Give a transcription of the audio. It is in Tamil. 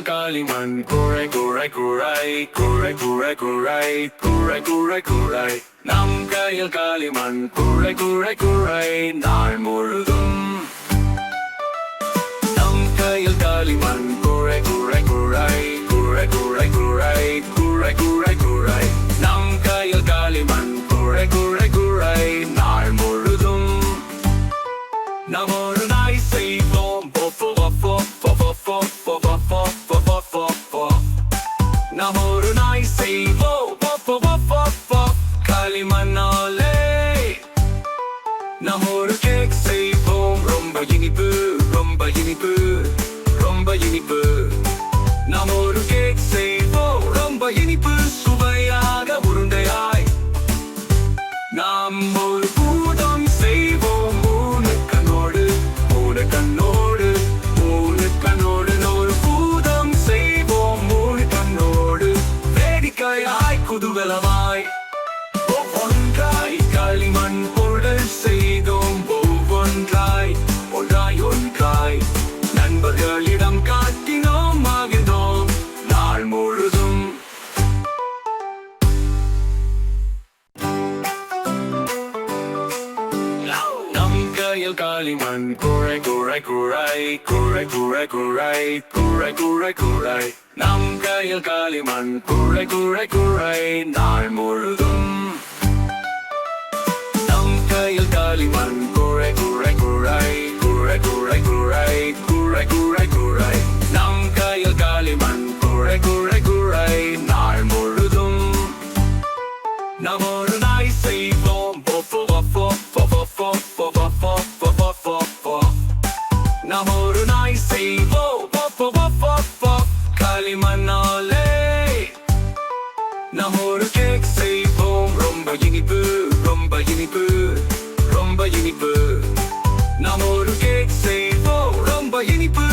கோயில் காளிமண் குழை குழை குழாய் குழை குழை குழாய் குழை குழை குழாய் நம் கையில் காளிமண் குழை குழை குழாய் நாள் முழு Hey, wow, wop, wop, wop, wop களிமண்ணாலே நாம் ஒரு கேக் செய்வோம் ரொம்ப இனிப்பு ரொம்ப இனிப்பு ரொம்ப ஒரு களிமண் குறை குறை குழாய் குறை குறை குழாய் குறை குறை குழாய் நம் கையில் களிமண் குறை குறை குழாய் நாள் முழுதும் நம் கையில் களிமண் மண்ணாலே. நான் ஒரு கேக் செய்வோம். ரொம்ப இனிப்பு ரொம்ப இனிப்பு ரொம்ப இனிப்பு. நாம் ஒரு கேக் செய்வோம். ரொம்ப இனிப்பு.